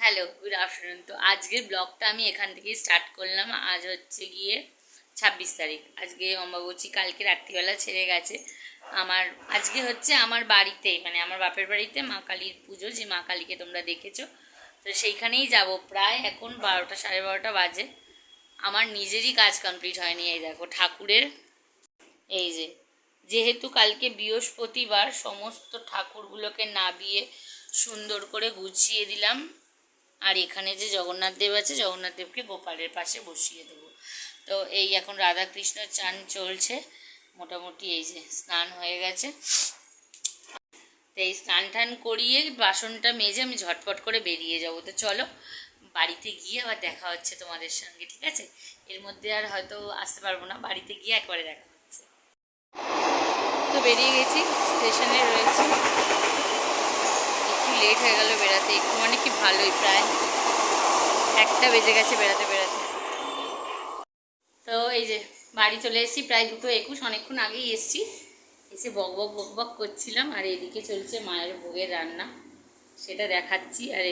Hello good afternoon তো আজকের ব্লগটা আমি এখান থেকেই স্টার্ট করলাম। আজ হচ্ছে গিয়ে ছাব্বিশ তারিখ। আজকে অম্বাবচী কালকে রাত্রিবেলা ছেড়ে গেছে। আমার, আজকে হচ্ছে আমার বাড়িতেই মানে আমার বাপের বাড়িতে মা কালীর পুজো, যে মা কালীকে তোমরা দেখেছ। তো সেইখানেই যাব। প্রায় এখন বারোটা, সাড়ে বারোটা বাজে। আমার নিজেরই কাজ কমপ্লিট হয়নি। এই দেখো, ঠাকুরের, এই যে, যেহেতু কালকে বৃহস্পতিবার, সমস্ত ঠাকুরগুলোকে নাবিয়ে সুন্দর করে গুছিয়ে দিলাম। আর এখানে যে জগন্নাথ দেব আছে, জগন্নাথ দেবকে গোপালের পাশে বসিয়ে দেবো। তো এই এখন রাধাকৃষ্ণ চান চলছে, মোটামুটি এই যে স্নান হয়ে গেছে। তো এই স্নান টান করিয়ে বাসনটা মেজে আমি ঝটপট করে বেরিয়ে যাব। তো চলো, বাড়িতে গিয়ে আবার দেখা হচ্ছে তোমাদের সঙ্গে, ঠিক আছে? এর মধ্যে আর হয়তো আসতে পারব না, বাড়িতে গিয়ে একবারে দেখা হচ্ছে। তো বেরিয়ে গেছি, স্টেশনে রয়েছি। একটু লেট হয়ে গেল বেড়াতে একটু ভালোই, প্রায় একটা বেজে গেছে বেড়াতে বেড়াতে। তো এই যে বাড়ি চলে এসেছি, প্রায় দুটো একুশ, অনেকক্ষণ আগেই এসেছি। এসে বক বক বক বক করছিলাম, আর এদিকে চলছে মায়ের ভোগের রান্না। সেটা দেখাচ্ছি, আর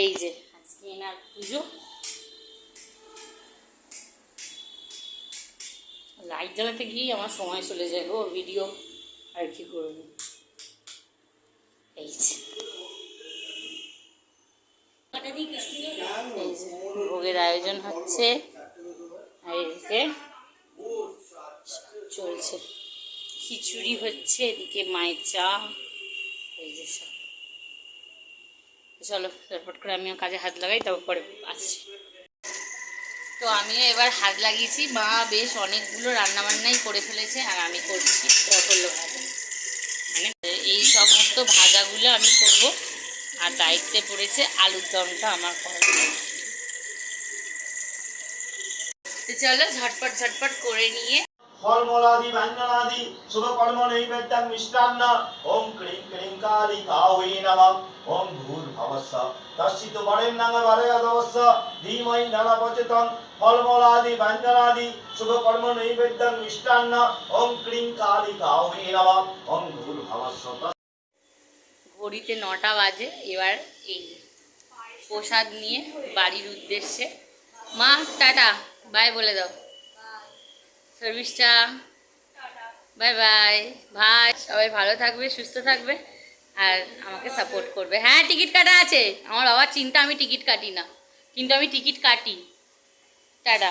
এই যে আজকে এনার পুজো। লাইট জ্বালাতে গিয়েই আমার সময় চলে যায় গো, ভিডিও আর কি করব। এই যে। ভোগের আয়োজন হচ্ছে। আর এদিকে চলছে। খিচুড়ি হচ্ছে, এদিকে মায়ের চা। এই যে সব। চলো, ঝটপট করে আমিও কাজে হাত লাগাই, তারপর পরে আসছি। তো আমিও এবার হাত লাগিয়েছি। মা বেশ অনেকগুলো রান্নাবান্নাই করে ফেলেছে, আর আমি করছি পটল ভাজা। মানে এই সমস্ত ভাজাগুলো আমি করব। আর দায়িত্বে পড়েছে আলুর দমটা আমার করা তো চলো ঝটপট ঝটপট করে নিয়ে। ফলমূলাদি, ব্যঞ্জনাদি শুভকর্ম নৈবেদ্যং মিষ্টান্ন। ওম ক্রিং ক্রিং কালী কাহৈ নমঃ। ওম ব্যঞ্জনাদি মিষ্টান্ন। ওম ক্রিং কালী নমঃ। ওম ঘড়িতে নটা বাজে, এবার এই প্রসাদ নিয়ে বাড়ির উদ্দেশ্যে। মা, টাটা বাই বলে দাও। সার্ভিসটা বাই বাই ভাই সবাই ভালো থাকবে, সুস্থ থাকবে আর আমাকে সাপোর্ট করবে। হ্যাঁ টিকিট কাটা আছে। আমার বাবার চিন্তা, আমি টিকিট কাটি না। কিন্তু আমি টিকিট কাটি। টাটা।